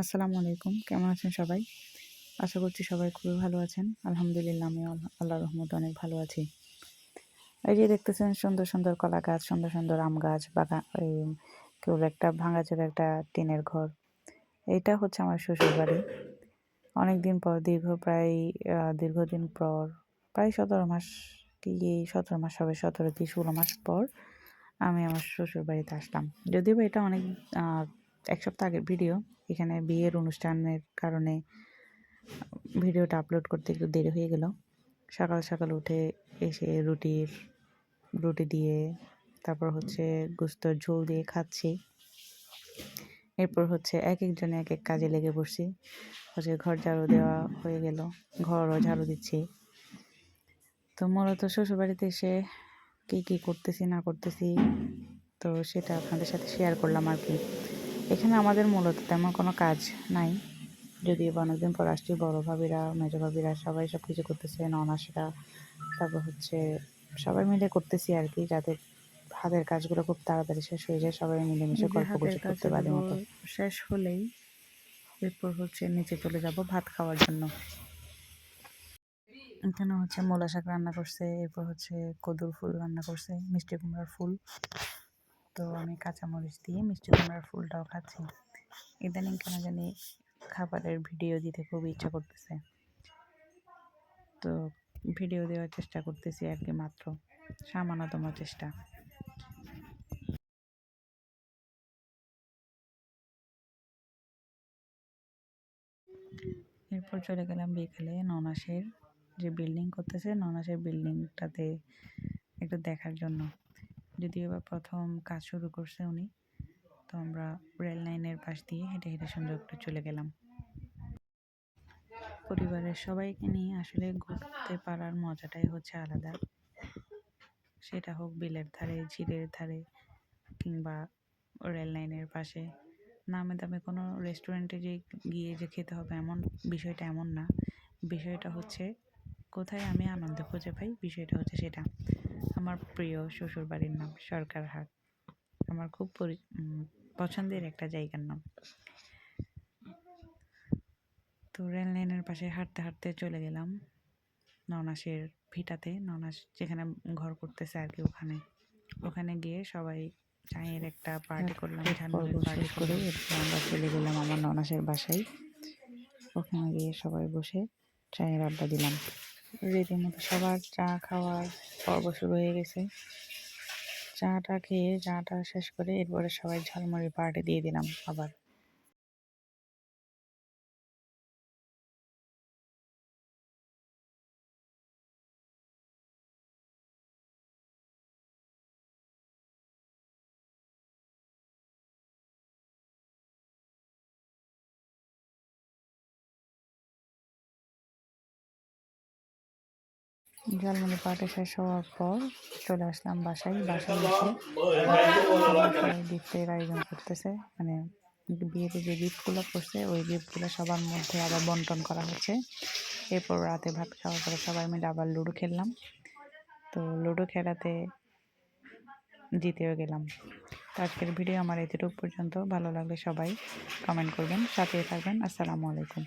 আসসালামু আলাইকুম। কেমন আছেন সবাই? আশা করছি সবাই খুবই ভালো আছেন। আলহামদুলিল্লাহ আমি আল্লাহ রহমত অনেক ভালো আছি। এই যে দেখতেছেন সুন্দর সুন্দর কলা গাছ, সুন্দর সুন্দর আম গাছ বাগান ওই কেউ একটা ভাঙাচোর একটা টিনের ঘর। এইটা হচ্ছে আমার শ্বশুর বাড়ি অনেক দিন পর, দীর্ঘ প্রায় দীর্ঘদিন পর, প্রায় সতেরো মাস কি সতেরো মাস হবে, সতেরো কি, ষোলো মাস পর আমি আমার শ্বশুর বাড়িতে আসলাম। যদিও এটা অনেক এক সপ্তাহ আগের ভিডিও। এখানে বিয়ের অনুষ্ঠানের কারণে ভিডিওটা আপলোড করতে একটু দেরি হয়ে গেল। সকাল সকাল উঠে এসে রুটির, রুটি দিয়ে, তারপর হচ্ছে গুস্তর ঝোল দিয়ে খাচ্ছি। এরপর হচ্ছে এক একজনে এক এক কাজে লেগে পড়ছি। হচ্ছে ঘর ঝাড়ু দেওয়া হয়ে গেল, ঘরও ঝাড়ু দিচ্ছি। তো মূলত শ্বশুরবাড়িতে এসে কী কী করতেছি, না করতেছি, তো সেটা আপনাদের সাথে শেয়ার করলাম আর কি। এখানে আমাদের মূলত তেমন কোনো কাজ নাই। যদিও বা অনেকদিন পর আসছি বড়ো ভাবিরা মেজো ভাবিরা সবাই সব কিছু করতেছে ননাসরা। তারপর হচ্ছে সবাই মিলে করতেছি আর কি যাতে হাতের কাজগুলো খুব তাড়াতাড়ি শেষ হয়ে যায় সবাই মিলেমিশে গল্প গুজব করতে পারি মতো। শেষ হলেই এরপর হচ্ছে নিচে চলে যাব ভাত খাওয়ার জন্য। এখানে হচ্ছে মোলা শাক রান্না করছে এরপর হচ্ছে কদুর ফুল রান্না করছে মিষ্টি কুমড়ার ফুল। তো আমি কাঁচামরিচ দিয়ে মিষ্টি কুমড়ার ফুলটাও খাচ্ছি। ইদানিং কেন জানি খাবারের ভিডিও দিতে খুব ইচ্ছা করতেছে। তো ভিডিও দেওয়ার চেষ্টা করতেছি আর কি মাত্র। সামান্যতম চেষ্টা। এরপর চলে গেলাম বিকেলে ননাসের যে বিল্ডিং করতেছে, ননাসের বিল্ডিংটাতে একটু দেখার জন্য। যদিও বা প্রথম কাজ শুরু করছে উনি, তো আমরা রেল লাইনের পাশ দিয়ে হেঁটে হেঁটে সুন্দর করে চলে গেলাম। পরিবারের সবাইকে নিয়ে আসলে ঘুরতে পারার মজাটাই হচ্ছে আলাদা। সেটা হোক বিলের ধারে, ঝিলের ধারে কিংবা রেল লাইনের পাশে। নামে দামে কোনো রেস্টুরেন্টে যে গিয়ে যে খেতে হবে এমন বিষয়টা এমন না। বিষয়টা হচ্ছে কোথায় আমি আনন্দ খুঁজে পাই? বিষয়টা হচ্ছে সেটা। আমার প্রিয় শ্বশুর বাড়ির নাম সরকারহাট। আমার খুব পছন্দের একটা জায়গার নাম। তো রেল লাইনের পাশে হাঁটতে হাঁটতে চলে গেলাম ননাসের ভিটাতে। ননাস যেখানে ঘর করতেছে আর কি ওখানে। ওখানে গিয়ে সবাই চায়ের একটা পার্টি করলাম পার্টি করে আমরা চলে গেলাম আমার ননাসের বাসায়। ওখানে গিয়ে সবাই বসে চায়ের আড্ডা দিলাম। রীতিমতো সবার চা খাওয়ার পর্ব শুরু হয়ে গেছে। চাটা খেয়ে, চাটা শেষ করে এরপরে সবাই ঝালমুড়ি পার্টি দিয়ে দিলাম আবার। ঝালমুড়ি পার্টি শেষ হওয়ার পর চলে আসলাম বাসায় বাসায় এসে গিফটের আয়োজন করতেছে। মানে বিয়েতে যে গিফটগুলো করছে, ওই গিফটগুলো সবার মধ্যে আবার বন্টন করা হচ্ছে। এরপর রাতে ভাত খাওয়ার পরে সবাই মিলে আবার লুডো খেললাম। তো লুডো খেলাতে জিতেও গেলাম। তো আজকের ভিডিও আমার এতটুকু পর্যন্ত। ভালো লাগলে সবাই কমেন্ট করবেন সাথে থাকবেন। আসসালামু আলাইকুম।